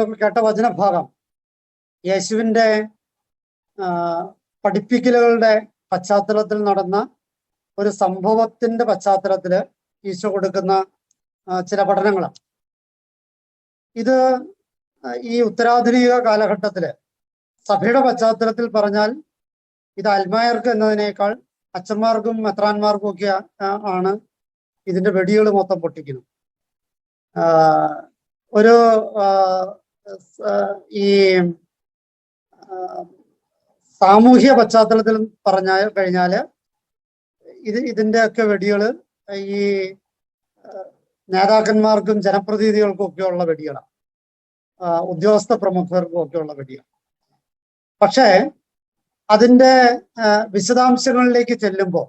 നമ്മൾ കേട്ട വചനഭാഗം. യേശുവിന്റെ പഠിപ്പിക്കലുകളുടെ പശ്ചാത്തലത്തിൽ നടന്ന ഒരു സംഭവത്തിന്റെ പശ്ചാത്തലത്തിൽ ഈശോ കൊടുക്കുന്ന ചില പഠനങ്ങളാണ് ഇത് ഈ ഉത്തരാധുനിക കാലഘട്ടത്തിൽ സഭയുടെ പശ്ചാത്തലത്തിൽ പറഞ്ഞാൽ ഇത് അൽമായർക്ക് എന്നതിനേക്കാൾ അച്ഛന്മാർക്കും മെത്രാന്മാർക്കും ഒക്കെ ആണ് ഇതിന്റെ വെടികൾ മൊത്തം പൊട്ടിക്കുന്നത്. ഒരു ഈ സാമൂഹ്യ പശ്ചാത്തലത്തിൽ പറഞ്ഞ കഴിഞ്ഞാൽ ഇത് ഇതിന്റെയൊക്കെ വെടികൾ ഈ നേതാക്കന്മാർക്കും ജനപ്രതിനിധികൾക്കും ഒക്കെ ഉള്ള വെടികളാണ് ഉദ്യോഗസ്ഥ പ്രമുഖർക്കും ഒക്കെ ഉള്ള വെടികൾ പക്ഷേ അതിന്റെ വിശദാംശങ്ങളിലേക്ക് ചെല്ലുമ്പോൾ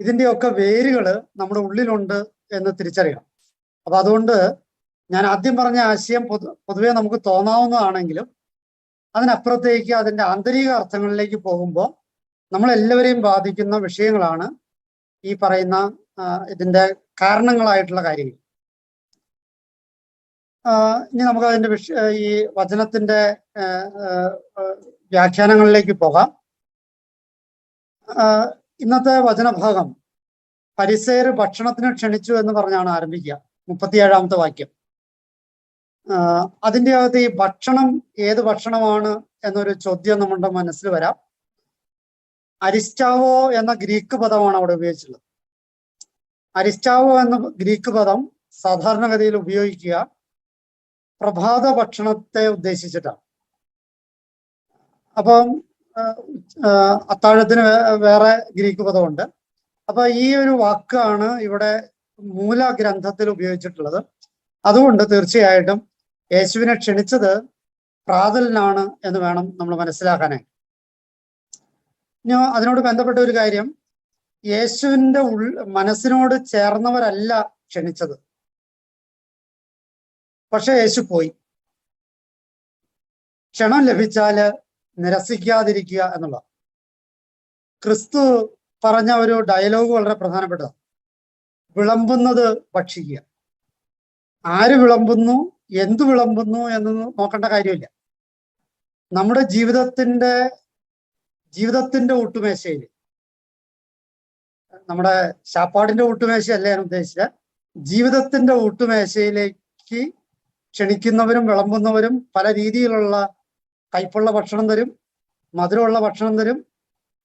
ഇതിന്റെയൊക്കെ വേരുകൾ നമ്മുടെ ഉള്ളിലുണ്ട് എന്ന് തിരിച്ചറിയണം. അപ്പൊ അതുകൊണ്ട് ഞാൻ ആദ്യം പറഞ്ഞ ആശയം പൊതു പൊതുവെ നമുക്ക് തോന്നാവുന്നതാണെങ്കിലും അതിനപ്പുറത്തേക്ക് അതിന്റെ ആന്തരിക അർത്ഥങ്ങളിലേക്ക് പോകുമ്പോൾ നമ്മളെല്ലാവരെയും ബാധിക്കുന്ന വിഷയങ്ങളാണ് ഈ പറയുന്ന ഇതിന്റെ കാരണങ്ങളായിട്ടുള്ള കാര്യങ്ങൾ. ഇനി നമുക്ക് അതിന്റെ വിഷ ഈ വചനത്തിന്റെ വ്യാഖ്യാനങ്ങളിലേക്ക് പോകാം. ഇന്നത്തെ വചനഭാഗം പരിസേർ ഭക്ഷണത്തിന് ക്ഷണിച്ചു എന്ന് പറഞ്ഞാണ് ആരംഭിക്കുക. മുപ്പത്തിയേഴാമത്തെ വാക്യം. ആ, അതിന്റെ അകത്ത് ഈ ഭക്ഷണം ഏത് ഭക്ഷണമാണ് എന്നൊരു ചോദ്യം നമ്മുടെ മനസ്സിൽ വരാം. അരിസ്റ്റാവോ എന്ന ഗ്രീക്ക് പദമാണ് അവിടെ ഉപയോഗിച്ചിട്ടുള്ളത്. അരിസ്റ്റാവോ എന്ന ഗ്രീക്ക് പദം സാധാരണഗതിയിൽ ഉപയോഗിക്കുക പ്രഭാത ഭക്ഷണത്തെ ഉദ്ദേശിച്ചിട്ടാണ്. അപ്പം അത്താഴത്തിന് വേറെ ഗ്രീക്ക് പദമുണ്ട്. അപ്പൊ ഈ ഒരു വാക്കാണ് ഇവിടെ മൂല ഗ്രന്ഥത്തിൽ ഉപയോഗിച്ചിട്ടുള്ളത്. അതുകൊണ്ട് തീർച്ചയായിട്ടും യേശുവിനെ ക്ഷണിച്ചത് പ്രാതലിനാണ് എന്ന് വേണം നമ്മൾ മനസ്സിലാക്കാനായി. ഇനി അതിനോട് ബന്ധപ്പെട്ട ഒരു കാര്യം. യേശുവിന്റെ ഉൾ മനസ്സിനോട് ചേർന്നവരല്ല ക്ഷണിച്ചത്. പക്ഷെ യേശു പോയി. ക്ഷണം ലഭിച്ചാൽ നിരസിക്കാതിരിക്കുക എന്നുള്ള ക്രിസ്തു പറഞ്ഞ ഒരു ഡയലോഗ് വളരെ പ്രധാനപ്പെട്ടതാണ്. വിളമ്പുന്നത് ഭക്ഷിക്കുക. ആര് വിളമ്പുന്നു? എന്തു വിളമ്പുന്നു എന്ന് നോക്കേണ്ട കാര്യമില്ല. നമ്മുടെ ജീവിതത്തിന്റെ ജീവിതത്തിന്റെ ഒട്ടുമേശയിൽ നമ്മുടെ ശാപ്പാടിന്റെ ഒട്ടുമേശയല്ല ഞാൻ ഉദ്ദേശിച്ച ജീവിതത്തിന്റെ ഊട്ടുമേശയിലേക്ക് ക്ഷണിക്കുന്നവരും വിളമ്പുന്നവരും പല രീതിയിലുള്ള കയ്പുള്ള ഭക്ഷണം തരും മധുരമുള്ള ഭക്ഷണം തരും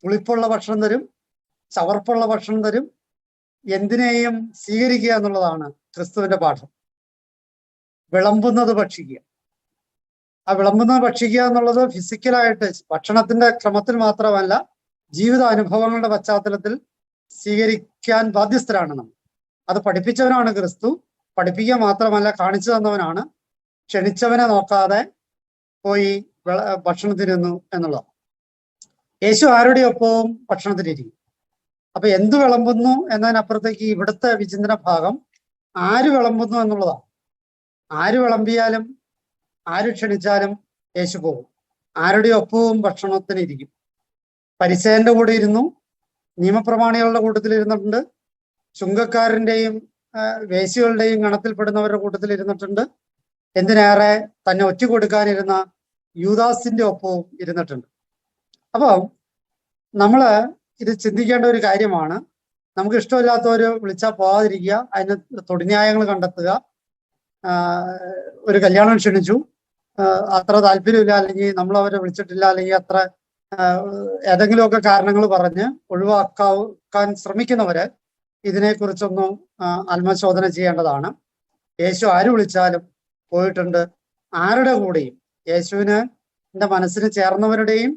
പുളിപ്പുള്ള ഭക്ഷണം തരും ചവർപ്പുള്ള ഭക്ഷണം തരും എന്തിനേയും സ്വീകരിക്കുക എന്നുള്ളതാണ് ക്രിസ്തുവിന്റെ പാഠം. വിളമ്പുന്നത് ഭക്ഷിക്കുക. ആ വിളമ്പുന്നത് ഭക്ഷിക്കുക എന്നുള്ളത് ഫിസിക്കലായിട്ട് ഭക്ഷണത്തിന്റെ ക്രമത്തിൽ മാത്രമല്ല ജീവിത അനുഭവങ്ങളുടെ പശ്ചാത്തലത്തിൽ സ്വീകരിക്കാൻ ബാധ്യസ്ഥരാണ് നമ്മൾ. അത് പഠിപ്പിച്ചവനാണ് ക്രിസ്തു. പഠിപ്പിക്കുക മാത്രമല്ല കാണിച്ചു തന്നവനാണ്. ക്ഷണിച്ചവനെ നോക്കാതെ പോയി ഭക്ഷണം ഭക്ഷണത്തിനിരുന്നു എന്നുള്ളത്. യേശു ആരുടെ ഒപ്പവും ഭക്ഷണത്തിനിരിക്കും അപ്പൊ എന്ത് വിളമ്പുന്നു എന്നതിനപ്പുറത്തേക്ക് ഇവിടുത്തെ വിചിന്തന ഭാഗം ആര് വിളമ്പുന്നു എന്നുള്ളതാണ്. ആര് വിളമ്പിയാലും ആര് ക്ഷണിച്ചാലും യേശു പോകും. ആരുടെ ഒപ്പവും ഭക്ഷണത്തിന് ഇരിക്കും. പരിസേന്റെ കൂടെ ഇരുന്നു. നിയമപ്രമാണികളുടെ കൂട്ടത്തിൽ ഇരുന്നിട്ടുണ്ട്. ചുങ്കക്കാരന്റെയും വേശികളുടെയും ഗണത്തിൽപ്പെടുന്നവരുടെ കൂട്ടത്തിൽ ഇരുന്നിട്ടുണ്ട്. എന്തിനേറെ തന്നെ ഒറ്റ കൊടുക്കാനിരുന്ന യൂദാസിന്റെ ഒപ്പവും ഇരുന്നിട്ടുണ്ട്. അപ്പോൾ നമ്മൾ ഇത് ചിന്തിക്കേണ്ട ഒരു കാര്യമാണ്. നമുക്ക് ഇഷ്ടമില്ലാത്തവര് വിളിച്ചാൽ പോകാതിരിക്കുക അതിന് തൊടിന്യായങ്ങൾ കണ്ടെത്തുക. ഒരു കല്യാണം ക്ഷണിച്ചു. അത്ര താല്പര്യമില്ല അല്ലെങ്കിൽ നമ്മൾ അവരെ വിളിച്ചിട്ടില്ല അല്ലെങ്കിൽ അത്ര ഏതെങ്കിലുമൊക്കെ കാരണങ്ങൾ പറഞ്ഞ് ഒഴിവാക്കാൻ ശ്രമിക്കുന്നവര് ഇതിനെക്കുറിച്ചൊന്നും ആത്മശോധന ചെയ്യേണ്ടതാണ്. യേശു ആര് വിളിച്ചാലും പോയിട്ടുണ്ട്. ആരുടെ കൂടെയും യേശുവിന് എന്റെ മനസ്സിന് ചേർന്നവരുടെയും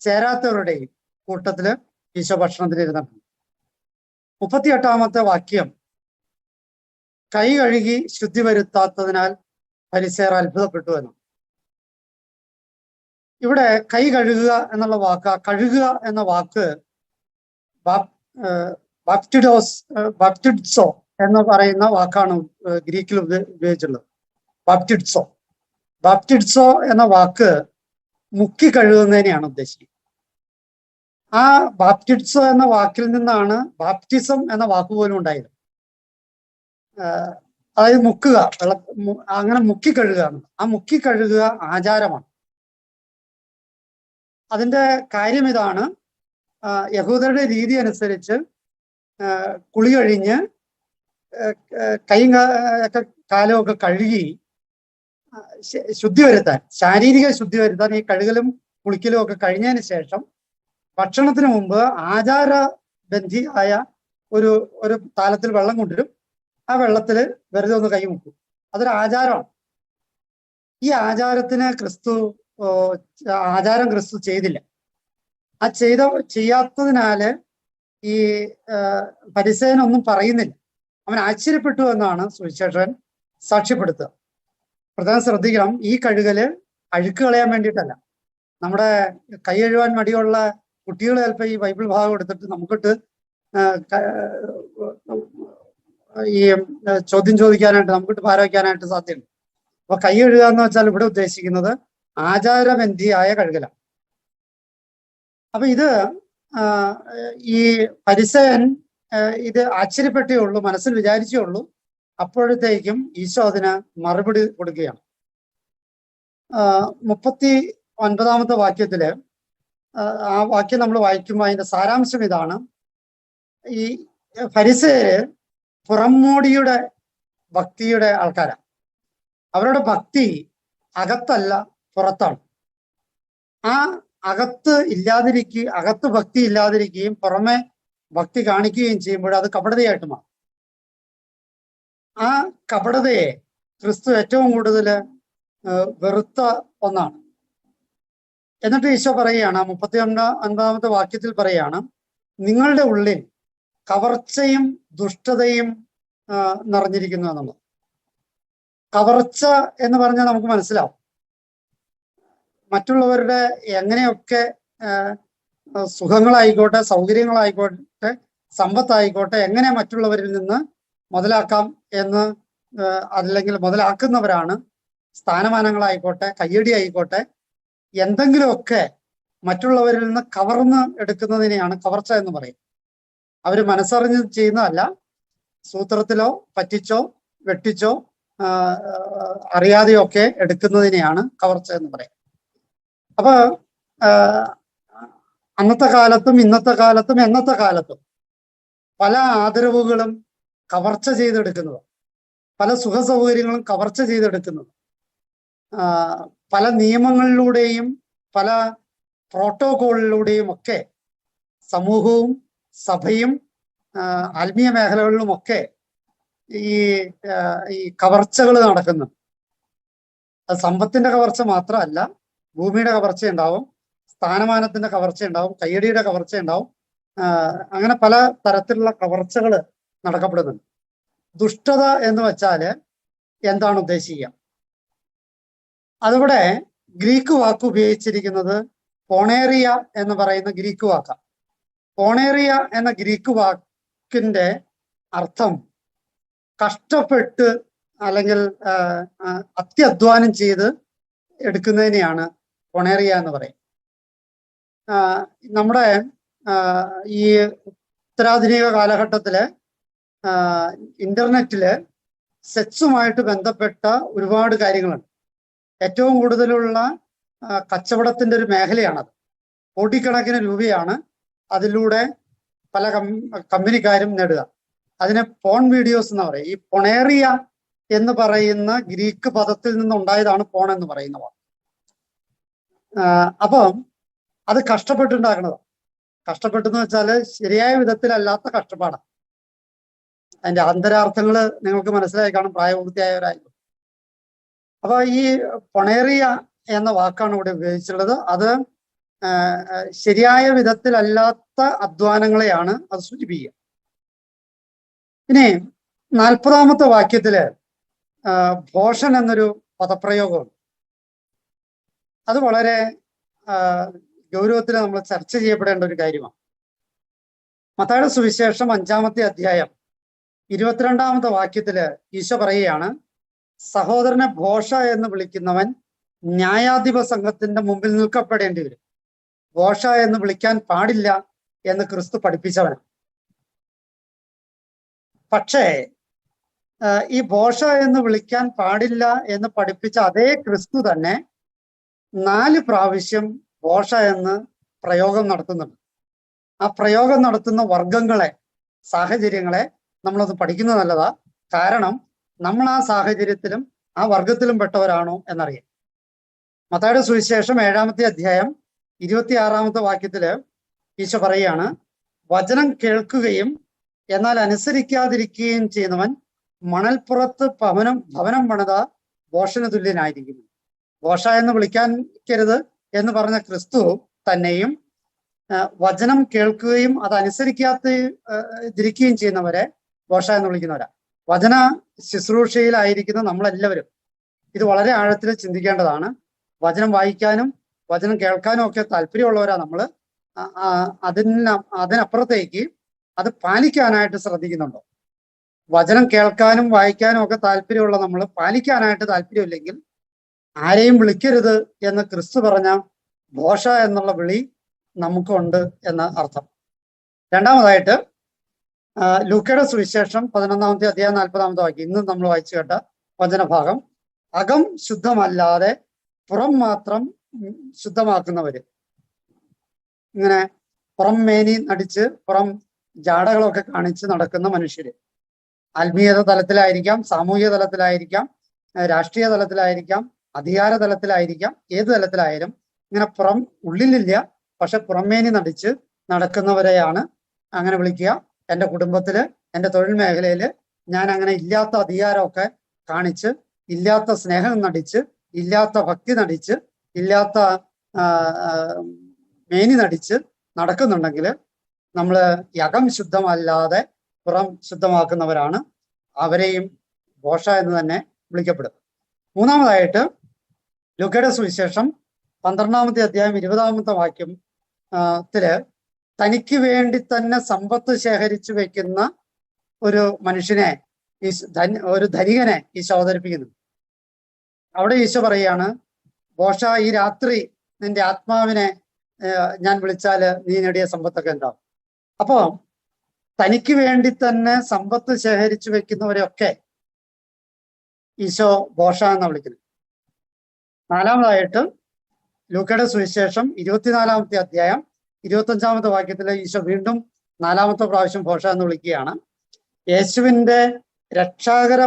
ചേരാത്തവരുടെയും കൂട്ടത്തിൽ ഈശോ ഭക്ഷണത്തിന് ഇരുന്നിട്ടുണ്ട്. മുപ്പത്തിയെട്ടാമത്തെ വാക്യം കൈ കഴുകി ശുദ്ധി വരുത്താത്തതിനാൽ പരിസേർ അത്ഭുതപ്പെട്ടു എന്നും. ഇവിടെ കൈ കഴുകുക എന്നുള്ള വാക്ക് കഴുകുക എന്ന വാക്ക് ബാപ്റ്റിഡോസ് ബാപ്റ്റിഡ്സോ എന്ന് പറയുന്ന വാക്കാണ് ഗ്രീക്കിൽ ഉപയോഗിച്ചുള്ളത് ബാപ്റ്റിഡ്സോ. ബാപ്റ്റിഡ്സോ എന്ന വാക്ക് മുക്കി കഴുകുന്നതിനെയാണ് ഉദ്ദേശിക്കുന്നത്. ആ ബാപ്റ്റിഡ്സോ എന്ന വാക്കിൽ നിന്നാണ് ബാപ്റ്റിസം എന്ന വാക്ക് പോലും ഉണ്ടായത്. അതായത് മുക്കുക വെള്ള അങ്ങനെ മുക്കി കഴുകുകയാണ് ആ മുക്കി കഴുകുക ആചാരമാണ്. അതിന്റെ കാര്യം ഇതാണ് യഹൂദരുടെ രീതി അനുസരിച്ച് കുളി കഴിഞ്ഞ് കൈയും ഒക്കെ കാലമൊക്കെ കഴുകി ശുദ്ധി വരുത്താൻ ശാരീരിക ശുദ്ധി വരുത്താൻ ഈ കഴുകലും കുളിക്കലും ഒക്കെ കഴിഞ്ഞതിന് ശേഷം ഭക്ഷണത്തിന് മുമ്പ് ആചാര ബന്ധിയായ ഒരു ഒരു താലത്തിൽ വെള്ളം കൊണ്ടുവരും. ആ വെള്ളത്തിൽ വെറുതെ ഒന്ന് കൈ മുക്കും. അതൊരു ആചാരമാണ്. ഈ ആചാരത്തിന് ക്രിസ്തു ആചാരം ക്രിസ്തു ചെയ്തില്ല. ആ ചെയ്ത ചെയ്യാത്തതിനാല് ഈ പരിസയനൊന്നും പറയുന്നില്ല. അവൻ ആശ്ചര്യപ്പെട്ടു എന്നാണ് സുവിശേഷൻ സാക്ഷ്യപ്പെടുത്തുക. പ്രധാനം ശ്രദ്ധിക്കണം ഈ കഴുകൽ അഴുക്ക് കളയാൻ വേണ്ടിയിട്ടല്ല. നമ്മുടെ കൈ കഴുകാൻ മടിയുള്ള കുട്ടികൾ ചിലപ്പോൾ ഈ ബൈബിൾ ഭാഗം എടുത്തിട്ട് നമുക്കിട്ട് ഈ ചോദ്യം ചോദിക്കാനായിട്ട് നമുക്ക് ഭാരവയ്ക്കാനായിട്ട് സാധ്യമുണ്ട് അപ്പൊ കൈ കഴുകുക എന്ന് വെച്ചാൽ ഇവിടെ ഉദ്ദേശിക്കുന്നത് ആചാരബന്ധിയായ കഴുകലാണ്. അപ്പൊ ഇത് ഈ പരിസയൻ ഇത് ആശ്ചര്യപ്പെട്ടേ ഉള്ളൂ മനസ്സിൽ വിചാരിച്ചേ ഉള്ളൂ. അപ്പോഴത്തേക്കും ഈശോ അതിന് മറുപടി കൊടുക്കുകയാണ്. മുപ്പത്തി ഒൻപതാമത്തെ വാക്യത്തിൽ ആ, വാക്യം നമ്മൾ വായിക്കുമ്പോൾ അതിന്റെ സാരാംശം ഇതാണ്. ഈ ഫരിസേര് പുറംമോടിയുടെ ഭക്തിയുടെ ആൾക്കാരാണ് അവരുടെ ഭക്തി അകത്തല്ല പുറത്താണ്. ആ അകത്ത് ഇല്ലാതിരിക്കുക അകത്ത് ഭക്തി ഇല്ലാതിരിക്കുകയും പുറമെ ഭക്തി കാണിക്കുകയും ചെയ്യുമ്പോൾ അത് കപടതയായിട്ട് മാറും. ആ കപടതയെ ക്രിസ്തു ഏറ്റവും കൂടുതൽ വെറുത്ത ഒന്നാണ്. എന്നിട്ട് ഈശോ പറയുകയാണ് മുപ്പത്തി ഒൻപ ഒൻപതാമത്തെ വാക്യത്തിൽ പറയുകയാണ് നിങ്ങളുടെ ഉള്ളിൽ കവർച്ചയും ദുഷ്ടതയും നിറഞ്ഞിരിക്കുന്നു എന്നുള്ളത്. കവർച്ച എന്ന് പറഞ്ഞാൽ നമുക്ക് മനസ്സിലാവും. മറ്റുള്ളവരുടെ എങ്ങനെയൊക്കെ സുഖങ്ങളായിക്കോട്ടെ സൗകര്യങ്ങളായിക്കോട്ടെ സമ്പത്തായിക്കോട്ടെ എങ്ങനെ മറ്റുള്ളവരിൽ നിന്ന് മുതലാക്കാം എന്ന് അല്ലെങ്കിൽ മുതലാക്കുന്നവരാണ് സ്ഥാനമാനങ്ങളായിക്കോട്ടെ കയ്യടി ആയിക്കോട്ടെ എന്തെങ്കിലുമൊക്കെ മറ്റുള്ളവരിൽ നിന്ന് കവർന്ന് എടുക്കുന്നതിനെയാണ് കവർച്ച എന്ന് പറയും അവർ മനസ്സറിഞ്ഞ് ചെയ്യുന്നതല്ല. സൂത്രത്തിലോ പറ്റിച്ചോ വെട്ടിച്ചോ അറിയാതെയോ ഒക്കെ എടുക്കുന്നതിനെയാണ് കവർച്ച എന്ന് പറയാം. അപ്പൊ അന്നത്തെ കാലത്തും ഇന്നത്തെ കാലത്തും എന്നത്തെ കാലത്തും പല ആദരവുകളും കവർച്ച ചെയ്തെടുക്കുന്നത് പല സുഖ സൗകര്യങ്ങളും കവർച്ച ചെയ്തെടുക്കുന്നത് പല നിയമങ്ങളിലൂടെയും പല പ്രോട്ടോകോളിലൂടെയും ഒക്കെ സമൂഹവും സഭയും ആത്മീയ മേഖലകളിലുമൊക്കെ ഈ ഈ കവർച്ചകൾ നടക്കുന്നു. അത് സമ്പത്തിന്റെ കവർച്ച മാത്രമല്ല ഭൂമിയുടെ കവർച്ച ഉണ്ടാവും സ്ഥാനമാനത്തിന്റെ കവർച്ച ഉണ്ടാവും കയ്യടിയുടെ കവർച്ച ഉണ്ടാവും. അങ്ങനെ പല തരത്തിലുള്ള കവർച്ചകൾ നടക്കപ്പെടുന്നുണ്ട്. ദുഷ്ടത എന്ന് വെച്ചാൽ എന്താണ് ഉദ്ദേശിക്കുക? അതിവിടെ ഗ്രീക്ക് വാക്ക് ഉപയോഗിച്ചിരിക്കുന്നത് പോണേറിയ എന്ന് പറയുന്ന ഗ്രീക്ക് വാക്കാണ് പോണേറിയ എന്ന ഗ്രീക്ക് വാക്കിന്റെ അർത്ഥം കഷ്ടപ്പെട്ട് അല്ലെങ്കിൽ അത്യധ്വാനം ചെയ്ത് എടുക്കുന്നതിനെയാണ് പൊണേറിയ എന്ന് പറയും നമ്മുടെ ഈ ഉത്തരാധുനിക കാലഘട്ടത്തിൽ ഇന്റർനെറ്റിൽ സെക്സുമായിട്ട് ബന്ധപ്പെട്ട ഒരുപാട് കാര്യങ്ങളുണ്ട്. ഏറ്റവും കൂടുതലുള്ള കച്ചവടത്തിന്റെ ഒരു മേഖലയാണത്. കോടിക്കണക്കിന് രൂപയാണ് അതിലൂടെ പല കമ്പനിക്കാരും നേടുക. അതിനെ പോൺ വീഡിയോസ് എന്ന് പറയും ഈ പൊണേറിയ എന്ന് പറയുന്ന ഗ്രീക്ക് പദത്തിൽ നിന്നുണ്ടായതാണ് പോൺ എന്ന് പറയുന്ന വാക്ക്. അപ്പം അത് കഷ്ടപ്പെട്ടുണ്ടാക്കണതാണ് കഷ്ടപ്പെട്ടെന്ന് വെച്ചാൽ ശരിയായ വിധത്തിലല്ലാത്ത കഷ്ടപ്പാടാണ് അതിന്റെ അന്തരാർത്ഥങ്ങൾ നിങ്ങൾക്ക് മനസ്സിലായി കാണും പ്രായപൂർത്തിയായവരായിരുന്നു അപ്പൊ ഈ പൊണേറിയ എന്ന വാക്കാണ് ഇവിടെ ഉപയോഗിച്ചിട്ടുള്ളത്. അത് ശരിയായ വിധത്തിലല്ലാത്ത അധ്വാനങ്ങളെയാണ് അത് സൂചിപ്പിക്കുക. ഇനി നാൽപ്പതാമത്തെ വാക്യത്തിൽ ഭോഷൻ എന്നൊരു പദപ്രയോഗമുണ്ട്. അത് വളരെ ഗൗരവത്തിൽ നമ്മൾ ചർച്ച ചെയ്യപ്പെടേണ്ട ഒരു കാര്യമാണ്. മത്തായുടെ സുവിശേഷം അഞ്ചാമത്തെ അധ്യായം ഇരുപത്തിരണ്ടാമത്തെ വാക്യത്തിൽ ഈശോ പറയുകയാണ് സഹോദരനെ ഭോഷ എന്ന് വിളിക്കുന്നവൻ ന്യായാധിപ സംഘത്തിന്റെ മുമ്പിൽ നിൽക്കപ്പെടേണ്ടി വരും. ബോഷ എന്ന് വിളിക്കാൻ പാടില്ല എന്ന് ക്രിസ്തു പഠിപ്പിച്ചവനാണ് പക്ഷേ ഈ ബോഷ എന്ന് വിളിക്കാൻ പാടില്ല എന്ന് പഠിപ്പിച്ച അതേ ക്രിസ്തു തന്നെ നാല് പ്രാവശ്യം ബോഷ എന്ന് പ്രയോഗം നടത്തുന്നുണ്ട്. ആ പ്രയോഗം നടത്തുന്ന വർഗങ്ങളെ സാഹചര്യങ്ങളെ നമ്മളത് പഠിക്കുന്നത് നല്ലതാ. കാരണം നമ്മൾ ആ സാഹചര്യത്തിലും ആ വർഗത്തിലും പെട്ടവരാണോ എന്നറിയാം. മത്തായുടെ സുവിശേഷം ഏഴാമത്തെ അധ്യായം ഇരുപത്തിയാറാമത്തെ വാക്യത്തിൽ ഈശോ പറയാണ് വചനം കേൾക്കുകയും എന്നാൽ അനുസരിക്കാതിരിക്കുകയും ചെയ്യുന്നവൻ മണൽപ്പുറത്ത് ഭവനം ഭവനം പണിത ഘോഷന് തുല്യനായിരിക്കുന്നു. ഘോഷ എന്ന് വിളിക്കാനിരിക്കരുത് എന്ന് പറഞ്ഞ ക്രിസ്തു തന്നെയും വചനം കേൾക്കുകയും അത് അനുസരിക്കാത്ത ഇരിക്കുകയും ചെയ്യുന്നവരെ ഘോഷ എന്ന് വിളിക്കുന്നവരാ. വചന ശുശ്രൂഷയിലായിരിക്കുന്ന നമ്മളെല്ലാവരും ഇത് വളരെ ആഴത്തിൽ ചിന്തിക്കേണ്ടതാണ്. വചനം വായിക്കാനും വചനം കേൾക്കാനും ഒക്കെ താല്പര്യമുള്ളവരാ ആ, അതിന് അതിനപ്പുറത്തേക്ക് അത് പാലിക്കാനായിട്ട് ശ്രദ്ധിക്കുന്നുണ്ടോ. വചനം കേൾക്കാനും വായിക്കാനും ഒക്കെ താല്പര്യമുള്ള നമ്മൾ പാലിക്കാനായിട്ട് താല്പര്യമില്ലെങ്കിൽ ആരെയും വിളിക്കരുത് എന്ന് ക്രിസ്തു പറഞ്ഞ ഘോഷ എന്നുള്ള വിളി നമുക്കുണ്ട് എന്ന അർത്ഥം. രണ്ടാമതായിട്ട് ലൂക്കയുടെ സുവിശേഷം പതിനൊന്നാമത്തെ അധ്യായം നാൽപ്പതാമത്തെ വാക്യം. ഇന്ന് നമ്മൾ വായിച്ചു കേട്ട വചനഭാഗം. അകം ശുദ്ധമല്ലാതെ പുറം മാത്രം ശുദ്ധമാക്കുന്നവര്. ഇങ്ങനെ പുറം മേനി നടിച്ച് പുറം ജാടകളൊക്കെ കാണിച്ച് നടക്കുന്ന മനുഷ്യര്. ആത്മീയത തലത്തിലായിരിക്കാം സാമൂഹിക തലത്തിലായിരിക്കാം രാഷ്ട്രീയ തലത്തിലായിരിക്കാം അധികാര തലത്തിലായിരിക്കാം ഏത് തലത്തിലായാലും ഇങ്ങനെ പുറം ഉള്ളിലില്ല പക്ഷെ പുറമേനി നടിച്ച് നടക്കുന്നവരെയാണ് അങ്ങനെ വിളിക്കുക. എന്റെ കുടുംബത്തിൽ എന്റെ തൊഴിൽ മേഖലയിൽ ഞാൻ അങ്ങനെ ഇല്ലാത്ത അധികാരമൊക്കെ കാണിച്ച് ഇല്ലാത്ത സ്നേഹം നടിച്ച് ഇല്ലാത്ത ഭക്തി നടിച്ച് ഇല്ലാത്ത മേനി നടിച്ച് നടക്കുന്നുണ്ടെങ്കിൽ നമ്മൾ യകം ശുദ്ധമല്ലാതെ പുറം ശുദ്ധമാക്കുന്നവരാണ്. അവരെയും ഘോഷ എന്ന് തന്നെ വിളിക്കപ്പെടും. മൂന്നാമതായിട്ട് ലുക്കയുടെ സുവിശേഷം പന്ത്രണ്ടാമത്തെ അധ്യായം ഇരുപതാമത്തെ വാക്യം ത്തിൽ തനിക്ക് വേണ്ടി തന്നെ സമ്പത്ത് ശേഖരിച്ചു വെക്കുന്ന ഒരു മനുഷ്യനെ ഈ ഒരു ധനികനെ ഈശോ അവതരിപ്പിക്കുന്നു. അവിടെ ഈശോ പറയാണ് ഘോഷ ഈ രാത്രി നിന്റെ ആത്മാവിനെ ഞാൻ വിളിച്ചാൽ നീ നേടിയ സമ്പത്തൊക്കെ ഉണ്ടാവും അപ്പോ തനിക്ക് വേണ്ടി തന്നെ സമ്പത്ത് ശേഖരിച്ചു വെക്കുന്നവരെയൊക്കെ ഈശോ ബോഷ എന്നാണ് വിളിക്കുന്നത്. നാലാമതായിട്ട് ലൂക്കയുടെ സുവിശേഷം ഇരുപത്തിനാലാമത്തെ അധ്യായം ഇരുപത്തഞ്ചാമത്തെ വാക്യത്തിൽ ഈശോ വീണ്ടും നാലാമത്തെ പ്രാവശ്യം ഘോഷ എന്ന് വിളിക്കുകയാണ്. യേശുവിന്റെ രക്ഷാകര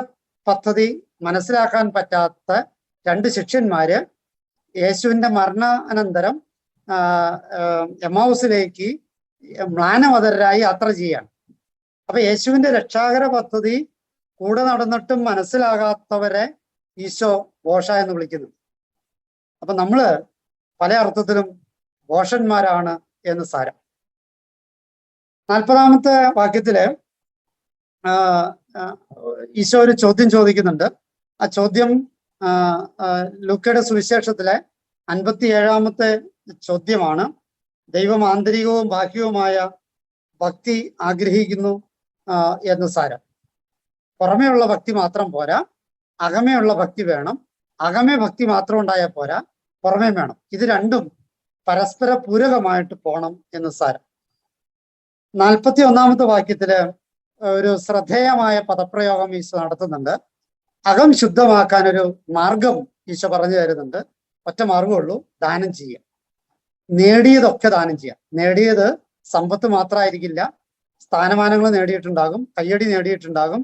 പദ്ധതി മനസ്സിലാക്കാൻ പറ്റാത്ത രണ്ട് ശിഷ്യന്മാര് യേശുവിന്റെ മരണ അനന്തരം എമൗസിലേക്ക് മ്ലാനവതരായി യാത്ര ചെയ്യാണ്. അപ്പൊ യേശുവിന്റെ രക്ഷാകര പദ്ധതി കൂടെ നടന്നിട്ടും മനസ്സിലാകാത്തവരെ ഈശോ ഘോഷ എന്ന് വിളിക്കുന്നു. അപ്പൊ നമ്മൾ പല അർത്ഥത്തിലും ഘോഷന്മാരാണ് എന്ന് സാരം. നാൽപ്പതാമത്തെ വാക്യത്തിൽ ഈശോ ഒരു ചോദ്യം ചോദിക്കുന്നുണ്ട്. ആ ചോദ്യം ലൂക്കയുടെ സുവിശേഷത്തിലെ അൻപത്തി ഏഴാമത്തെ ചോദ്യമാണ്. ദൈവം ആന്തരികവും ബാഹ്യവുമായ ഭക്തി ആഗ്രഹിക്കുന്നു എന്ന് സാരം. പുറമേയുള്ള ഭക്തി മാത്രം പോരാ അകമേയുള്ള ഭക്തി വേണം. അകമേ ഭക്തി മാത്രം ഉണ്ടായാൽ പോരാ പുറമേ വേണം. ഇത് രണ്ടും പരസ്പര പൂരകമായിട്ട് പോണം എന്ന് സാരം. നാൽപ്പത്തി ഒന്നാമത്തെ വാക്യത്തിൽ ഒരു ശ്രദ്ധേയമായ പദപ്രയോഗം ഈശോ നടത്തുന്നുണ്ട്. അകം ശുദ്ധമാക്കാൻ ഒരു മാർഗം ഈശോ പറഞ്ഞു തരുന്നുണ്ട്. ഒറ്റ മാർഗമുള്ളൂ ദാനം ചെയ്യുക. നേടിയതൊക്കെ ദാനം ചെയ്യുക. നേടിയത് സമ്പത്ത് മാത്രമായിരിക്കില്ല. സ്ഥാനമാനങ്ങൾ നേടിയിട്ടുണ്ടാകും കയ്യടി നേടിയിട്ടുണ്ടാകും.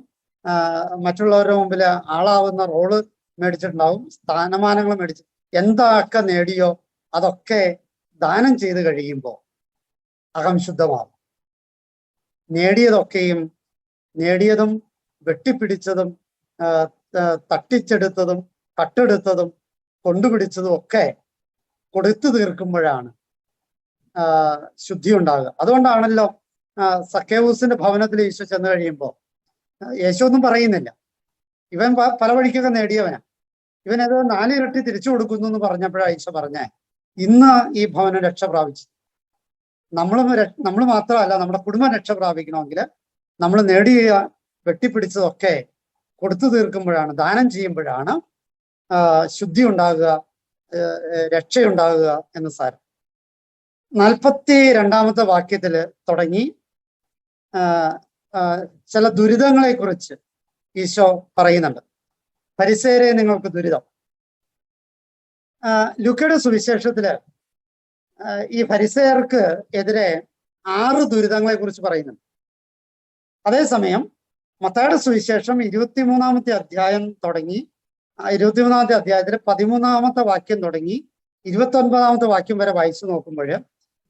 മറ്റുള്ളവരുടെ മുമ്പിൽ ആളാവുന്ന റോൾ മേടിച്ചിട്ടുണ്ടാകും സ്ഥാനമാനങ്ങൾ മേടിച്ച് എന്തൊക്കെ നേടിയോ അതൊക്കെ ദാനം ചെയ്ത് കഴിയുമ്പോൾ അകം ശുദ്ധമാകും നേടിയതൊക്കെയും നേടിയതും വെട്ടിപ്പിടിച്ചതും തട്ടിച്ചെടുത്തതും കട്ടെടുത്തതും കൊണ്ടുപിടിച്ചതും ഒക്കെ കൊടുത്തു തീർക്കുമ്പോഴാണ് ശുദ്ധി ഉണ്ടാകുക അതുകൊണ്ടാണല്ലോ സക്കേവൂസിന്റെ ഭവനത്തിൽ ഈശോ ചെന്ന് കഴിയുമ്പോൾ യേശു ഒന്നും പറയുന്നില്ല. ഇവൻ പല വഴിക്കൊക്കെ നേടിയവനാ. ഇവനത് നാലിരട്ടി തിരിച്ചു കൊടുക്കുന്നു എന്ന് പറഞ്ഞപ്പോഴാണ് ഈശോ പറഞ്ഞേ ഇന്ന് ഈ ഭവനം രക്ഷ പ്രാപിച്ചു. നമ്മളും നമ്മൾ മാത്രമല്ല നമ്മുടെ കുടുംബം രക്ഷ പ്രാപിക്കണമെങ്കിൽ നമ്മൾ നേടിയ വെട്ടിപ്പിടിച്ചതൊക്കെ കൊടുത്തു തീർക്കുമ്പോഴാണ് ദാനം ചെയ്യുമ്പോഴാണ് ശുദ്ധി ഉണ്ടാകുക രക്ഷയുണ്ടാകുക എന്ന് സാരം. നാൽപ്പത്തി രണ്ടാമത്തെ വാക്യത്തിൽ തുടങ്ങി ചില ദുരിതങ്ങളെ കുറിച്ച് ഈശോ പറയുന്നുണ്ട്. പരിസേരെ നിങ്ങൾക്ക് ദുരിതം. ലുക്കയുടെ സുവിശേഷത്തിൽ ഈ പരിസേർക്ക് എതിരെ ആറ് ദുരിതങ്ങളെ കുറിച്ച് പറയുന്നുണ്ട്. അതേസമയം മത്തായുടെ സുവിശേഷം ഇരുപത്തിമൂന്നാമത്തെ അധ്യായം തുടങ്ങി ഇരുപത്തിമൂന്നാമത്തെ അധ്യായത്തിലെ പതിമൂന്നാമത്തെ വാക്യം തുടങ്ങി ഇരുപത്തി ഒൻപതാമത്തെ വാക്യം വരെ വായിച്ചു നോക്കുമ്പോൾ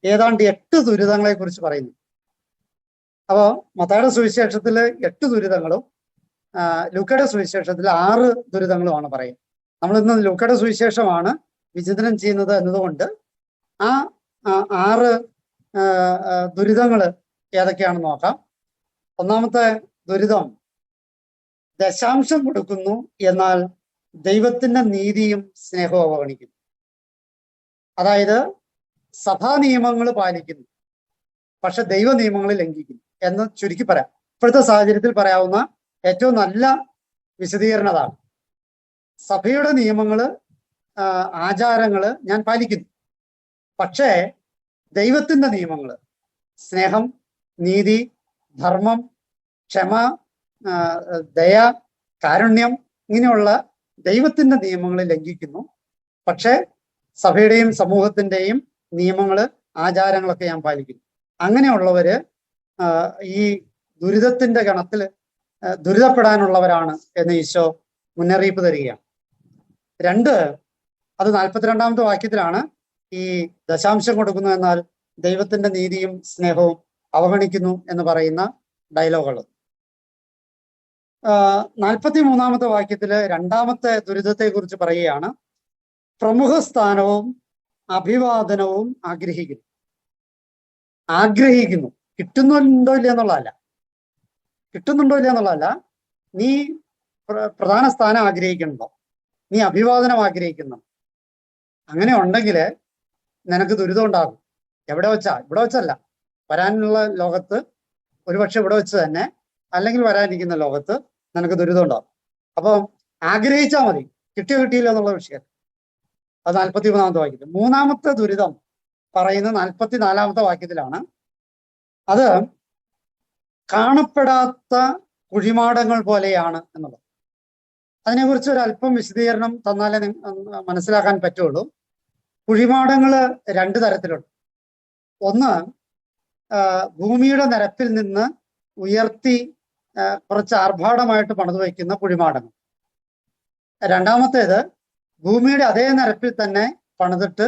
ഏതാണ്ട് എട്ട് ദുരിതങ്ങളെ കുറിച്ച് പറയുന്നു. അപ്പോ മത്തായുടെ സുവിശേഷത്തിൽ എട്ട് ദുരിതങ്ങളും ലുക്കയുടെ സുവിശേഷത്തിൽ ആറ് ദുരിതങ്ങളുമാണ് പറയുന്നത്. നമ്മൾ ഇന്ന് ലൂക്കയുടെ സുവിശേഷമാണ് വിചിന്തനം ചെയ്യുന്നത് എന്നതുകൊണ്ട് ആ ആറ് ദുരിതങ്ങൾ ഏതൊക്കെയാണെന്ന് നോക്കാം. ഒന്നാമത്തെ ദുരിതം. ദശാംശം കൊടുക്കുന്നു എന്നാൽ ദൈവത്തിന്റെ നീതിയും സ്നേഹവും അവഗണിക്കുന്നു. അതായത് സഭാ നിയമങ്ങൾ പാലിക്കുന്നു പക്ഷെ ദൈവ നിയമങ്ങൾ ലംഘിക്കുന്നു എന്ന് ചുരുക്കി പറയാം. ഇപ്പോഴത്തെ സാഹചര്യത്തിൽ പറയാവുന്ന ഏറ്റവും നല്ല വിശദീകരണം അതാണ് സഭയുടെ നിയമങ്ങൾ ആചാരങ്ങൾ ഞാൻ പാലിക്കുന്നു പക്ഷേ ദൈവത്തിന്റെ നിയമങ്ങൾ സ്നേഹം നീതി ധർമ്മം ക്ഷമ ദയ കാരുണ്യം ഇങ്ങനെയുള്ള ദൈവത്തിന്റെ നിയമങ്ങൾ ലംഘിക്കുന്നു. പക്ഷേ സഭയുടെയും സമൂഹത്തിന്റെയും നിയമങ്ങൾ ആചാരങ്ങളൊക്കെ ഞാൻ പാലിക്കുന്നു. അങ്ങനെയുള്ളവര് ഈ ദുരിതത്തിന്റെ ഗണത്തിൽ ദുരിതപ്പെടാനുള്ളവരാണ് എന്ന് ഈശോ മുന്നറിയിപ്പ് തരികയാണ്. രണ്ട് അത് നാൽപ്പത്തിരണ്ടാമത്തെ വാക്യത്തിലാണ് ഈ ദശാംശം കൊടുക്കുന്നു എന്നാൽ ദൈവത്തിന്റെ നീതിയും സ്നേഹവും അവഗണിക്കുന്നു എന്ന് പറയുന്ന ഡയലോഗുകൾ നാൽപ്പത്തി മൂന്നാമത്തെ വാക്യത്തിൽ രണ്ടാമത്തെ ദുരിതത്തെ കുറിച്ച് പറയുകയാണ്. പ്രമുഖ സ്ഥാനവും അഭിവാദനവും ആഗ്രഹിക്കുന്നു. ആഗ്രഹിക്കുന്നു. കിട്ടുന്നുണ്ടോ ഇല്ല എന്നുള്ളതല്ല. കിട്ടുന്നുണ്ടോ ഇല്ല എന്നുള്ളതല്ല. നീ പ്രധാന സ്ഥാനം ആഗ്രഹിക്കുന്നുണ്ടോ? നീ അഭിവാദനം ആഗ്രഹിക്കുന്നു അങ്ങനെ ഉണ്ടെങ്കിൽ നിനക്ക് ദുരിതം ഉണ്ടാകും. എവിടെ വെച്ചാ? ഇവിടെ വെച്ചല്ല. വരാനുള്ള ലോകത്ത് ഒരുപക്ഷെ ഇവിടെ വെച്ച് തന്നെ അല്ലെങ്കിൽ വരാനിരിക്കുന്ന ലോകത്ത് നിനക്ക് ദുരിതം ഉണ്ടാവും അപ്പൊ ആഗ്രഹിച്ചാൽ മതി. കിട്ടിയോ കിട്ടിയില്ല എന്നുള്ള വിഷയം. അത് നാൽപ്പത്തി മൂന്നാമത്തെ വാക്യത്തിൽ. മൂന്നാമത്തെ ദുരിതം പറയുന്ന നാൽപ്പത്തി നാലാമത്തെ വാക്യത്തിലാണ്. അത് കാണപ്പെടാത്ത കുഴിമാടങ്ങൾ പോലെയാണ് എന്നുള്ളത്. അതിനെക്കുറിച്ച് ഒരു അല്പം വിശദീകരണം തന്നാലേ മനസ്സിലാക്കാൻ പറ്റുള്ളൂ. കുഴിമാടങ്ങൾ രണ്ട് തരത്തിലുണ്ട്. ഒന്ന് ഭൂമിയുടെ നിരപ്പിൽ നിന്ന് ഉയർത്തി കുറച്ച് ആർഭാടമായിട്ട് പണിതു വയ്ക്കുന്ന കുഴിമാടങ്ങൾ. രണ്ടാമത്തേത് ഭൂമിയുടെ അതേ നിരപ്പിൽ തന്നെ പണിതിട്ട്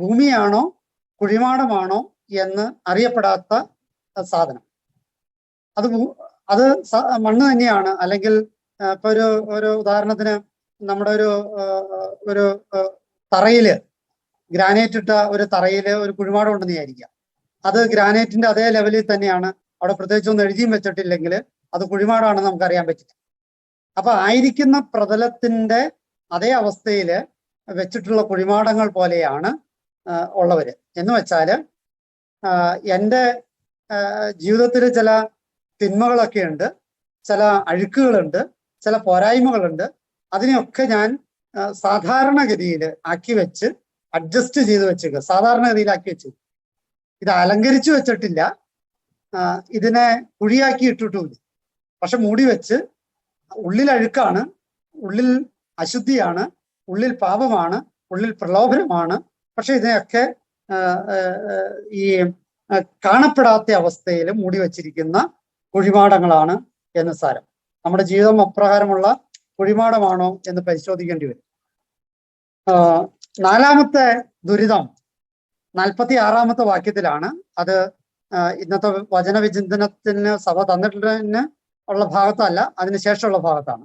ഭൂമിയാണോ കുഴിമാടമാണോ എന്ന് അറിയപ്പെടാത്ത സാധനം. അത് അത് മണ്ണ് തന്നെയാണ്. അല്ലെങ്കിൽ ഇപ്പൊ ഒരു ഒരു ഉദാഹരണത്തിന് നമ്മുടെ ഒരു ഒരു തറയിൽ ഗ്രാനൈറ്റ് ഇട്ട ഒരു തറയിൽ ഒരു കുഴിമാടം ഉണ്ടെന്ന് വിചാരിക്കുക. അത് ഗ്രാനൈറ്റിന്റെ അതേ ലെവലിൽ തന്നെയാണ് അവിടെ പ്രത്യേകിച്ച് ഒന്നും എഴുതിയും വെച്ചിട്ടില്ലെങ്കിൽ അത് കുഴിമാടാണെന്ന് നമുക്ക് അറിയാൻ പറ്റില്ല. അപ്പൊ ആയിരിക്കുന്ന പ്രതലത്തിന്റെ അതേ അവസ്ഥയിൽ വെച്ചിട്ടുള്ള കുഴിമാടങ്ങൾ പോലെയാണ് ഉള്ളവര്. എന്ന് വെച്ചാൽ എന്റെ ജീവിതത്തിൽ ചില തിന്മകളൊക്കെ ഉണ്ട് ചില അഴുക്കുകളുണ്ട് ചില പോരായ്മകളുണ്ട്. അതിനെയൊക്കെ ഞാൻ സാധാരണഗതിയിൽ ആക്കി വെച്ച് അഡ്ജസ്റ്റ് ചെയ്ത് വെച്ചേക്കുക സാധാരണഗതിയിൽ ആക്കി വെച്ചു. ഇത് അലങ്കരിച്ചു വെച്ചിട്ടില്ല. ഇതിനെ കുഴിയാക്കി ഇട്ടിട്ടുമില്ല പക്ഷെ മൂടി വെച്ച് ഉള്ളിൽ അഴുക്കാണ് ഉള്ളിൽ അശുദ്ധിയാണ് ഉള്ളിൽ പാപമാണ് ഉള്ളിൽ പ്രലോഭനമാണ്. പക്ഷെ ഇതിനെയൊക്കെ ഈ കാണപ്പെടാത്ത അവസ്ഥയിൽ മൂടി വച്ചിരിക്കുന്ന കുഴിമാടങ്ങളാണ് എന്ന് സാരം. നമ്മുടെ ജീവിതം അപ്രകാരമുള്ള കുഴിമാടമാണോ എന്ന് പരിശോധിക്കേണ്ടി വരും. നാലാമത്തെ ദുരിതം നാൽപ്പത്തി ആറാമത്തെ വാക്യത്തിലാണ് അത് ഇന്നത്തെ വചന വിചിന്തനത്തിന് സഭ തന്നിട്ടുള്ളതിന് ഉള്ള ഭാഗത്തല്ല അതിനുശേഷമുള്ള ഭാഗത്താണ്.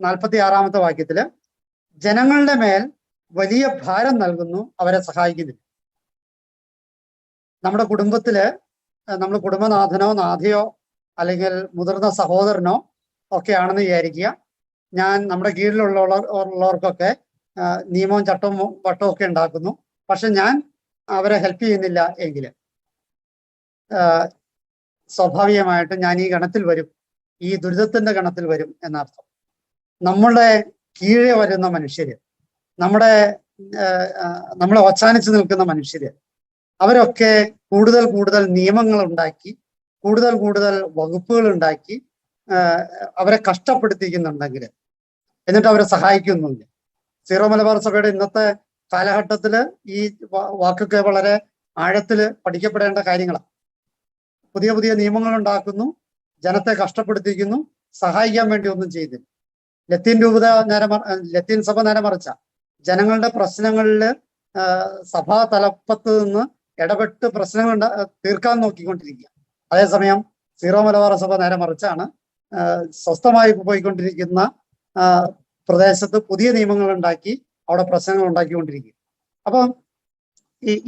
നാൽപ്പത്തി ആറാമത്തെ വാക്യത്തിൽ ജനങ്ങളുടെ മേൽ വലിയ ഭാരം നൽകുന്നു അവരെ സഹായിക്കുന്നില്ല. നമ്മുടെ കുടുംബത്തിൽ നമ്മൾ കുടുംബനാഥനോ നാഥയോ അല്ലെങ്കിൽ മുതിർന്ന സഹോദരനോ ഒക്കെ ആണെന്ന് വിചാരിക്കുക. ഞാൻ നമ്മുടെ കീഴിലുള്ള ഉള്ളവർക്കൊക്കെ നിയമവും ചട്ടവും വട്ടവും ഒക്കെ ഉണ്ടാക്കുന്നു. പക്ഷെ ഞാൻ അവരെ ഹെൽപ്പ് ചെയ്യുന്നില്ല എങ്കിൽ സ്വാഭാവികമായിട്ട് ഞാൻ ഈ ഗണത്തിൽ വരും. ഈ ദുരിതത്തിന്റെ ഗണത്തിൽ വരും എന്നർത്ഥം. നമ്മളുടെ കീഴെ വരുന്ന മനുഷ്യര് നമ്മുടെ നമ്മളെ ഒച്ചാനിച്ച് നിൽക്കുന്ന മനുഷ്യര് അവരൊക്കെ കൂടുതൽ കൂടുതൽ നിയമങ്ങൾ ഉണ്ടാക്കി കൂടുതൽ കൂടുതൽ വകുപ്പുകൾ ഉണ്ടാക്കി അവരെ കഷ്ടപ്പെടുത്തിക്കുന്നുണ്ടെങ്കിൽ എന്നിട്ട് അവരെ സഹായിക്കുന്നുണ്ട്. സീറോ മലബാർ സഭയുടെ ഇന്നത്തെ കാലഘട്ടത്തിൽ ഈ വാക്കൊക്കെ വളരെ ആഴത്തിൽ പഠിക്കപ്പെടേണ്ട കാര്യങ്ങളാണ്. പുതിയ പുതിയ നിയമങ്ങൾ ഉണ്ടാക്കുന്നു. ജനത്തെ കഷ്ടപ്പെടുത്തിക്കുന്നു സഹായിക്കാൻ വേണ്ടി ഒന്നും ചെയ്തില്ല. ലത്തീൻ രൂപത നേരമ ലത്തീൻ സഭ നേരമറിച്ച ജനങ്ങളുടെ പ്രശ്നങ്ങളിൽ സഭാ തലപ്പത്ത് നിന്ന് ഇടപെട്ട് പ്രശ്നങ്ങൾ തീർക്കാൻ നോക്കിക്കൊണ്ടിരിക്കുക. അതേസമയം സീറോ മലബാർ സഭ നേരെ മറിച്ചാണ് സ്വസ്ഥമായി പോയിക്കൊണ്ടിരിക്കുന്ന പ്രദേശത്ത് പുതിയ നിയമങ്ങൾ ഉണ്ടാക്കി അവിടെ പ്രശ്നങ്ങൾ ഉണ്ടാക്കിക്കൊണ്ടിരിക്കുക. അപ്പം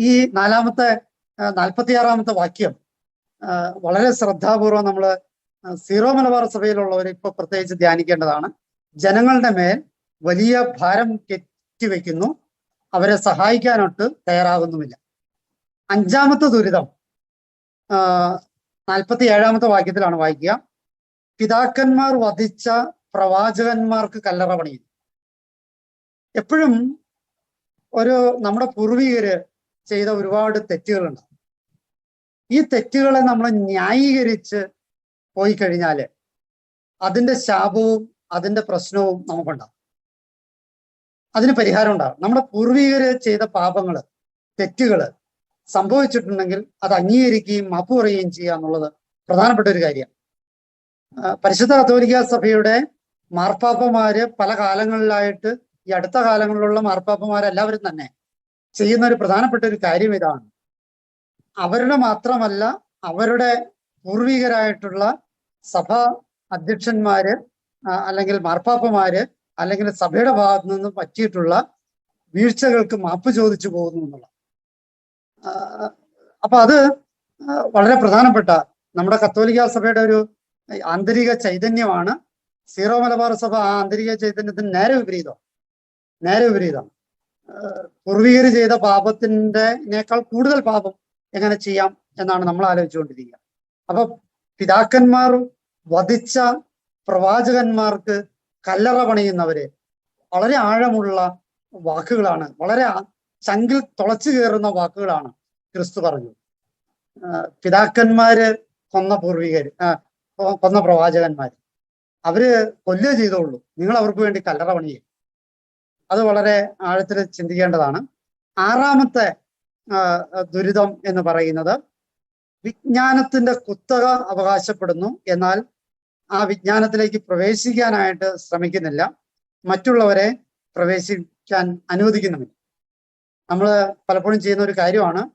ഈ നാലാമത്തെ നാൽപ്പത്തിയാറാമത്തെ വാക്യം വളരെ ശ്രദ്ധാപൂർവം നമ്മൾ സീറോ മലബാർ സഭയിലുള്ളവർ ഇപ്പൊ പ്രത്യേകിച്ച് ധ്യാനിക്കേണ്ടതാണ്. ജനങ്ങളുടെ മേൽ വലിയ ഭാരം കെറ്റിവെക്കുന്നു അവരെ സഹായിക്കാനൊട്ട് തയ്യാറാകുന്നുമില്ല. അഞ്ചാമത്തെ ദുരിതം നാൽപ്പത്തി ഏഴാമത്തെ വാക്യത്തിലാണ് വായിക്കുക. പിതാക്കന്മാർ വധിച്ച പ്രവാചകന്മാർക്ക് കല്ലറ പണിയുന്നു. എപ്പോഴും ഒരു നമ്മുടെ പൂർവികര് ചെയ്ത ഒരുപാട് തെറ്റുകളുണ്ട്. ഈ തെറ്റുകളെ നമ്മൾ ന്യായീകരിച്ച് പോയി കഴിഞ്ഞാൽ അതിന്റെ ശാപവും അതിന്റെ പ്രശ്നവും നമുക്കുണ്ടാവും. അതിന് പരിഹാരം ഉണ്ടാകും നമ്മുടെ പൂർവികര് ചെയ്ത പാപങ്ങൾ തെറ്റുകൾ സംഭവിച്ചിട്ടുണ്ടെങ്കിൽ അത് അംഗീകരിക്കുകയും മാപ്പ് പറയുകയും ചെയ്യുക എന്നുള്ളത് പ്രധാനപ്പെട്ട ഒരു കാര്യമാണ്. പരിശുദ്ധ കത്തോലിക്ക സഭയുടെ മാർപ്പാപ്പമാര് പല കാലങ്ങളിലായിട്ട് ഈ അടുത്ത കാലങ്ങളിലുള്ള മാർപ്പാപ്പമാരെല്ലാവരും തന്നെ ചെയ്യുന്ന ഒരു പ്രധാനപ്പെട്ട ഒരു കാര്യം ഇതാണ്. അവരുടെ മാത്രമല്ല അവരുടെ പൂർവികരായിട്ടുള്ള സഭാ അധ്യക്ഷന്മാര് അല്ലെങ്കിൽ മാർപ്പാപ്പമാര് അല്ലെങ്കിൽ സഭയുടെ ഭാഗത്തു നിന്ന് പറ്റിയിട്ടുള്ള വീഴ്ചകൾക്ക് മാപ്പ് ചോദിച്ചു പോകുന്നു എന്നുള്ള അപ്പൊ അത് വളരെ പ്രധാനപ്പെട്ട നമ്മുടെ കത്തോലിക്ക സഭയുടെ ഒരു ആന്തരിക ചൈതന്യമാണ്. സീറോ മലബാർ സഭ ആ ആന്തരിക ചൈതന്യത്തിന് നേരെ വിപരീതം. നേരെ വിപരീതം. പൂർവികർ ചെയ്ത പാപത്തിന്റെനേക്കാൾ കൂടുതൽ പാപം എങ്ങനെ ചെയ്യാം എന്നാണ് നമ്മൾ ആലോചിച്ചുകൊണ്ടിരിക്കുക. അപ്പൊ പിതാക്കന്മാർ വധിച്ച പ്രവാചകന്മാർക്ക് കല്ലറ പണിയുന്നവര് വളരെ ആഴമുള്ള വാക്കുകളാണ് വളരെ ചങ്കിൽ തുളച്ചു കയറുന്ന വാക്കുകളാണ് ക്രിസ്തു പറഞ്ഞു പിതാക്കന്മാര് കൊന്ന പൂർവികർ കൊന്ന പ്രവാചകന്മാര്. അവർ കൊല്ലുക ചെയ്തോളൂ നിങ്ങൾ അവർക്ക് വേണ്ടി കല്ലറ പണിയും. അത് വളരെ ആഴത്തിൽ ചിന്തിക്കേണ്ടതാണ്. ആറാമത്തെ ദുരിതം എന്ന് പറയുന്നത്. വിജ്ഞാനത്തിന്റെ കുത്തക അവകാശപ്പെടുന്നു. എന്നാൽ ആ വിജ്ഞാനത്തിലേക്ക് പ്രവേശിക്കാനായിട്ട് ശ്രമിക്കുന്നില്ല. മറ്റുള്ളവരെ പ്രവേശിക്കാൻ അനുവദിക്കുന്നുമില്ല. നമ്മൾ പലപ്പോഴും ചെയ്യുന്ന ഒരു കാര്യമാണ്.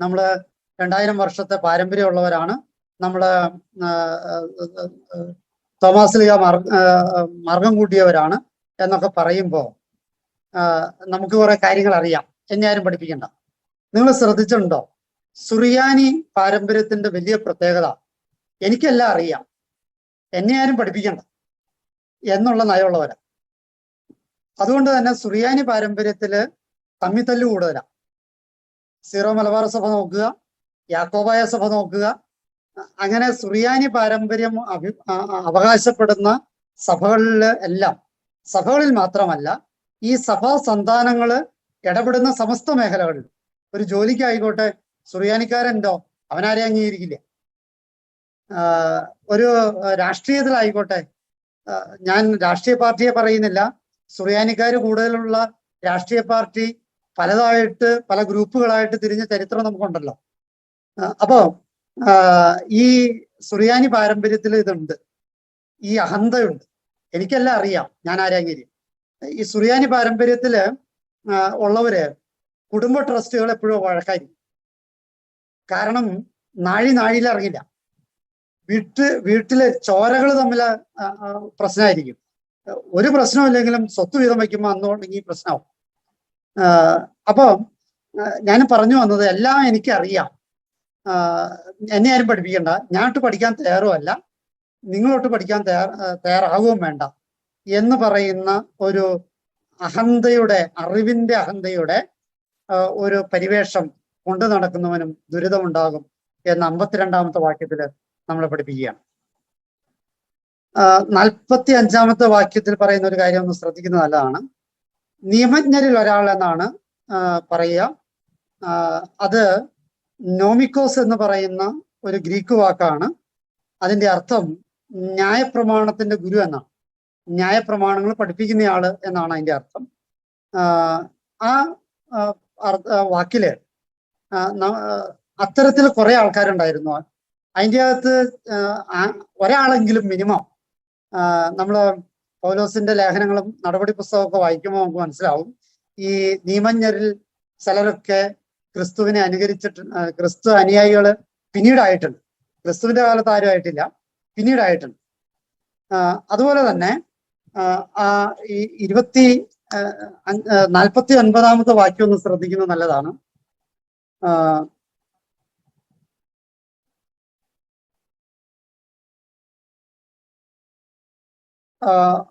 നമ്മൾ രണ്ടായിരം വർഷത്തെ പാരമ്പര്യമുള്ളവരാണ്. നമ്മൾ തോമാസ്ലിക മാർ മാർഗം കൂട്ടിയവരാണ് എന്നൊക്കെ പറയുമ്പോൾ നമുക്ക് കുറെ കാര്യങ്ങൾ അറിയാം. എന്നെ ആരും പഠിപ്പിക്കണ്ട. നിങ്ങൾ ശ്രദ്ധിച്ചിട്ടുണ്ടോ? സുറിയാനി പാരമ്പര്യത്തിന്റെ വലിയ പ്രത്യേകത. എനിക്കെല്ലാം അറിയാം. എന്നെ ആരും പഠിപ്പിക്കണ്ട എന്നുള്ള നയമുള്ളവരാ. അതുകൊണ്ട് തന്നെ സുറിയാനി പാരമ്പര്യത്തിൽ തമ്മിത്തല്ല് കൂടുതലാണ് സീറോ മലബാർ സഭ നോക്കുക യാക്കോബായ സഭ നോക്കുക. അങ്ങനെ സുറിയാനി പാരമ്പര്യം അഭി അവകാശപ്പെടുന്ന സഭകളിൽ എല്ലാം സഭകളിൽ മാത്രമല്ല ഈ സഭാ സന്താനങ്ങൾ ഇടപെടുന്ന സമസ്ത മേഖലകളിൽ ഒരു ജോലിക്കായിക്കോട്ടെ സുറിയാനിക്കാരുണ്ടോ അവനാരെ അംഗീകരിക്കില്ല. ഒരു രാഷ്ട്രീയത്തിലായിക്കോട്ടെ ഞാൻ രാഷ്ട്രീയ പാർട്ടിയെ പറയുന്നില്ല. സുറിയാനിക്കാർ കൂടുതലുള്ള രാഷ്ട്രീയ പാർട്ടി പലതായിട്ട് പല ഗ്രൂപ്പുകളായിട്ട് തിരിഞ്ഞ ചരിത്രം നമുക്കുണ്ടല്ലോ. അപ്പോ ഈ സുറിയാനി പാരമ്പര്യത്തിൽ ഇതുണ്ട്. ഈ അഹന്തയുണ്ട്. എനിക്കെല്ലാം അറിയാം. ഞാൻ ആരാങ്കേരി ഈ സുറിയാനി പാരമ്പര്യത്തിൽ ഉള്ളവര് കുടുംബ ട്രസ്റ്റുകൾ എപ്പോഴും വഴക്കായിരിക്കും. കാരണം നാഴി നാഴിയിൽ ഇറങ്ങില്ല. വീട്ട് വീട്ടിലെ ചോരകൾ തമ്മിൽ പ്രശ്നമായിരിക്കും. ഒരു പ്രശ്നമില്ലെങ്കിലും സ്വത്ത് വീതം വയ്ക്കുമ്പോൾ അന്നുണ്ടെങ്കിൽ പ്രശ്നമാവും. ആഹ് അപ്പൊ ഞാൻ പറഞ്ഞു വന്നത് എല്ലാം എനിക്കറിയാം. എന്നെ ആരും പഠിപ്പിക്കണ്ട. ഞാനൊട്ട് പഠിക്കാൻ തയ്യാറുമല്ല. നിങ്ങളോട്ട് പഠിക്കാൻ തയ്യാർ തയ്യാറാവുകയും വേണ്ട എന്ന് പറയുന്ന ഒരു അഹന്തയുടെ അറിവിന്റെ അഹന്തയുടെ ഒരു പരിവേഷം കൊണ്ടു നടക്കുന്നവനും ദുരിതമുണ്ടാകും എന്ന അമ്പത്തിരണ്ടാമത്തെ വാക്യത്തിൽ നമ്മൾ പഠിപ്പിക്കുകയാണ്. നാൽപ്പത്തി അഞ്ചാമത്തെ വാക്യത്തിൽ പറയുന്ന ഒരു കാര്യം ഒന്ന് ശ്രദ്ധിക്കുന്നത് നല്ലതാണ്. നിയമജ്ഞരിൽ ഒരാൾ എന്നാണ് പറയുക. അത് നോമിക്കോസ് എന്ന് പറയുന്ന ഒരു ഗ്രീക്ക് വാക്കാണ്. അതിന്റെ അർത്ഥം ന്യായപ്രമാണത്തിന്റെ ഗുരു എന്നാണ്. ന്യായപ്രമാണങ്ങൾ പഠിപ്പിക്കുന്നയാൾ എന്നാണ് അതിന്റെ അർത്ഥ- ആ, വാക്കിൽ അത്തരത്തിൽ കുറെ ആൾക്കാരുണ്ടായിരുന്നു. അതിന്റെ അകത്ത് ഒരാളെങ്കിലും മിനിമം നമ്മൾ പൗലോസിന്റെ ലേഖനങ്ങളും നടപടി പുസ്തകമൊക്കെ വായിക്കുമ്പോൾ നമുക്ക് മനസ്സിലാവും. ഈ നിയമജ്ഞരിൽ ചിലരൊക്കെ ക്രിസ്തുവിനെ അനുകരിച്ചിട്ട് ക്രിസ്തു അനുയായികൾ പിന്നീടായിട്ടുണ്ട്. ക്രിസ്തുവിന്റെ കാലത്ത് ആരും ആയിട്ടില്ല പിന്നീടായിട്ടുണ്ട്. അതുപോലെ തന്നെ ഈ ഇരുപത്തി നാൽപ്പത്തി ഒൻപതാമത്തെ വാക്യം ഒന്ന് ശ്രദ്ധിക്കുന്നത് നല്ലതാണ്.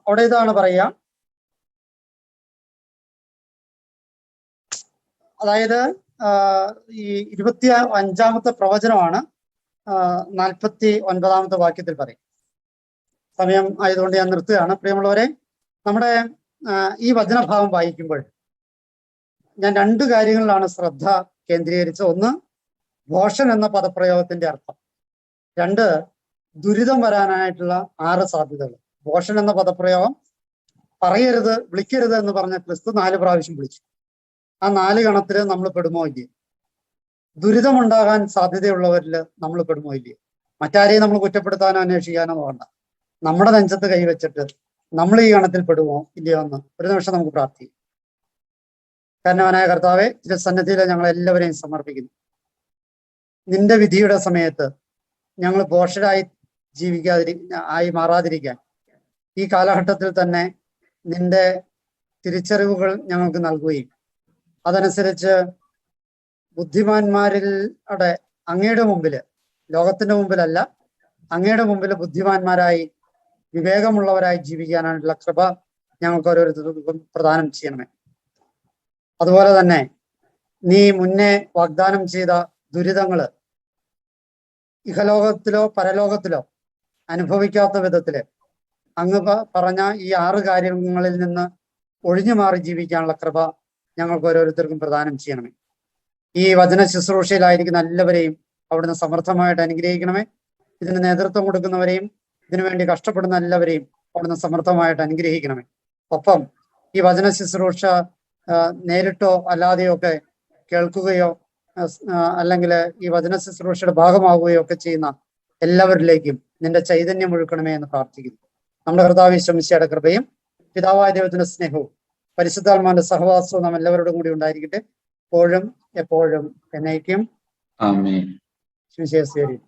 അവിടെ ഇതാണ് പറയുക. അതായത് ഈ ഇരുപത്തി അഞ്ചാമത്തെ പ്രവചനമാണ് നാൽപ്പത്തി ഒൻപതാമത്തെ വാക്യത്തിൽ പറയും സമയം ആയതുകൊണ്ട് ഞാൻ നിർത്തുകയാണ്. പ്രിയമുള്ളവരെ നമ്മുടെ ഈ വചനഭാവം വായിക്കുമ്പോൾ ഞാൻ രണ്ട് കാര്യങ്ങളിലാണ് ശ്രദ്ധ കേന്ദ്രീകരിച്ചത് ഒന്ന് ഭോഷൻ എന്ന പദപ്രയോഗത്തിന്റെ അർത്ഥം. രണ്ട് ദുരിതം വരാനായിട്ടുള്ള ആറ് സാധ്യതകൾ. ഭോഷൻ എന്ന പദപ്രയോഗം പറയരുത് വിളിക്കരുത് എന്ന് പറഞ്ഞ ക്രിസ്തു നാല് പ്രാവശ്യം വിളിച്ചു. ആ നാല് ഗണത്തിൽ നമ്മൾ പെടുമോ ഇല്ലേ? ദുരിതമുണ്ടാകാൻ സാധ്യതയുള്ളവരിൽ നമ്മൾ പെടുമോ ഇല്ലേ? മറ്റാരെയും നമ്മൾ കുറ്റപ്പെടുത്താനോ അന്വേഷിക്കാനോ വേണ്ട നമ്മുടെ നെഞ്ചത്ത് കൈവച്ചിട്ട് നമ്മൾ ഈ ഗണത്തിൽ പെടുമോ ഇല്ലയോ എന്ന് ഒരു നിമിഷം നമുക്ക് പ്രാർത്ഥിക്കും. കാരണവനായ കർത്താവെ തിരുസന്നിധിയിൽ ഞങ്ങൾ എല്ലാവരെയും സമർപ്പിക്കുന്നു. നിന്റെ വിധിയുടെ സമയത്ത് ഞങ്ങൾ പോഷരായി ജീവിക്കാതിരി ആയി മാറാതിരിക്കാൻ. ഈ കാലഘട്ടത്തിൽ തന്നെ നിന്റെ തിരിച്ചറിവുകൾ ഞങ്ങൾക്ക് നൽകുകയും അതനുസരിച്ച് ബുദ്ധിമാന്മാരിൽ ബുദ്ധിമാന്മാരിലുടെ അങ്ങയുടെ മുമ്പിൽ ലോകത്തിന്റെ മുമ്പിലല്ല അങ്ങയുടെ മുമ്പിൽ ബുദ്ധിമാന്മാരായി വിവേകമുള്ളവരായി ജീവിക്കാനായിട്ടുള്ള കൃപ ഞങ്ങൾക്ക് ഓരോരുത്തർക്കും പ്രദാനം ചെയ്യണമേ. അതുപോലെ തന്നെ നീ മുന്നേ വാഗ്ദാനം ചെയ്ത ദുരിതങ്ങൾ ഇഹലോകത്തിലോ പരലോകത്തിലോ അനുഭവിക്കാത്ത വിധത്തിൽ അങ്ങ് പറഞ്ഞ ഈ ആറ് കാര്യങ്ങളിൽ നിന്ന് ഒഴിഞ്ഞു മാറി ജീവിക്കാനുള്ള കൃപ ഞങ്ങൾക്ക് ഓരോരുത്തർക്കും പ്രദാനം ചെയ്യണമേ. ഈ വചന ശുശ്രൂഷയിലായിരിക്കുന്ന എല്ലാവരെയും അവിടുന്ന് സമർത്ഥമായിട്ട് അനുഗ്രഹിക്കണമേ. ഇതിന് നേതൃത്വം കൊടുക്കുന്നവരെയും ഇതിനുവേണ്ടി കഷ്ടപ്പെടുന്ന എല്ലാവരെയും അവിടുന്ന് സമർത്ഥമായിട്ട് അനുഗ്രഹിക്കണമേ. ഒപ്പം ഈ വചന ശുശ്രൂഷ നേരിട്ടോ അല്ലാതെയോ ഒക്കെ കേൾക്കുകയോ അല്ലെങ്കിൽ ഈ വചന ശുശ്രൂഷയുടെ ഭാഗമാവുകയോ ഒക്കെ ചെയ്യുന്ന എല്ലാവരിലേക്കും നിന്റെ ചൈതന്യം ഒഴുക്കണമേ എന്ന് പ്രാർത്ഥിക്കുന്നു. നമ്മുടെ കർത്താവ് ശ്രമിച്ചയുടെ കൃപയും പിതാവായ ദൈവത്തിന്റെ സ്നേഹവും പരിശുദ്ധാത്മാന്റെ സഹവാസവും നാം എല്ലാവരോടും കൂടി ഉണ്ടായിരിക്കട്ടെ. എപ്പോഴും എപ്പോഴും എന്നേക്കും. സുവിശേഷം